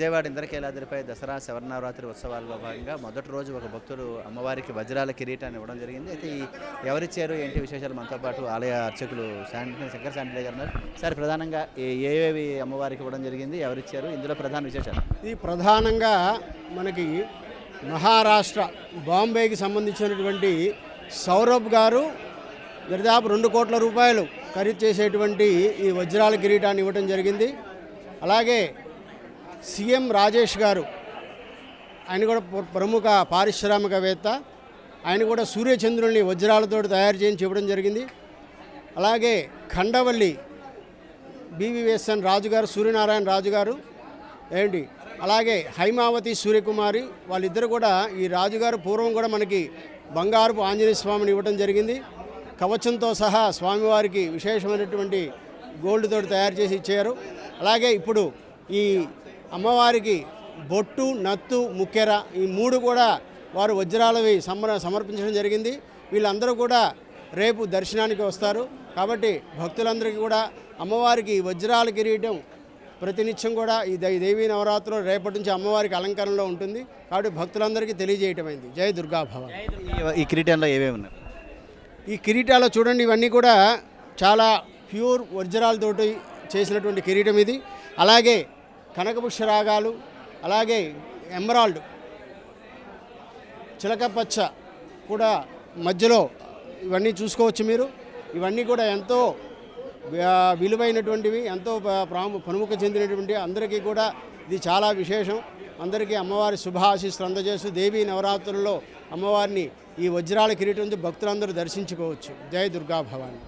విజయవాడ ఇంద్రకీలాద్రిపై దసరా శవరనవరాత్రి ఉత్సవాల్లో భాగంగా మొదటి రోజు ఒక భక్తుడు అమ్మవారికి వజ్రాల కిరీటాన్ని ఇవ్వడం జరిగింది. అయితే ఈ ఎవరిచ్చారు ఏంటి విశేషాలు? మనతో పాటు ఆలయ అర్చకులు శాంటి శంకర్ శాంతిలే గారు ఉన్నారు. సార్ ప్రధానంగా ఏ- ఏవేవి అమ్మవారికి ఇవ్వడం జరిగింది? ఎవరిచ్చారు ఇందులో ప్రధాన విశేషాలు. ఇది ప్రధానంగా మనకి మహారాష్ట్ర బాంబేకి సంబంధించినటువంటి సౌరభ్ గారు దరిదాపు రెండు కోట్ల రూపాయలు ఖరీదు చేసేటువంటి ఈ వజ్రాల కిరీటాన్ని ఇవ్వడం జరిగింది. అలాగే సీఎం రాజేష్ గారు ఆయన కూడా ప్రముఖ పారిశ్రామికవేత్త ఆయన కూడా సూర్యచంద్రుల్ని వజ్రాలతో తయారు చేయించి ఇవ్వడం జరిగింది. అలాగే ఖండవల్లి బీవీఎస్ఎన్ రాజుగారు సూర్యనారాయణ రాజుగారు ఏంటి? అలాగే హైమావతి సూర్యకుమారి వాళ్ళిద్దరు కూడా ఈ రాజుగారు పూర్వం కూడా మనకి బంగారుపు ఆంజనేయ స్వామిని ఇవ్వడం జరిగింది. కవచంతో సహా స్వామివారికి విశేషమైనటువంటి గోల్డ్తో తయారు చేసి ఇచ్చారు. అలాగే ఇప్పుడు ఈ అమ్మవారికి బొట్టు నత్తు ముక్కెర ఈ మూడు కూడా వారు వజ్రాలవి సమర సమర్పించడం జరిగింది. వీళ్ళందరూ కూడా రేపు దర్శనానికి వస్తారు. కాబట్టి భక్తులందరికీ కూడా అమ్మవారికి వజ్రాల కిరీటం ప్రతినిత్యం కూడా ఈ దేవీ నవరాత్రులు రేపటి నుంచి అమ్మవారికి అలంకరణలో ఉంటుంది. కాబట్టి భక్తులందరికీ తెలియజేయటమైంది. జై దుర్గా భవ. ఈ- కిరీటంలో ఏవేవి ఉన్నాయి? ఈ కిరీటాలు చూడండి ఇవన్నీ కూడా చాలా ప్యూర్ వజ్రాలతోటి చేసినటువంటి కిరీటం ఇది. అలాగే కనకపుష్ప రాగాలు అలాగే ఎమరాల్డ్ చిలకపచ్చ కూడా మధ్యలో ఇవన్నీ చూసుకోవచ్చు మీరు. ఇవన్నీ కూడా ఎంతో విలువైనటువంటివి ఎంతో ప్రాము ప్రముఖ చెందినటువంటి అందరికీ కూడా ఇది చాలా విశేషం. అందరికీ అమ్మవారి శుభాశీస్సులు అందజేస్తూ దేవీ నవరాత్రుల్లో అమ్మవారిని ఈ వజ్రాల కిరీటం భక్తులందరూ దర్శించుకోవచ్చు. జయ దుర్గా భవాని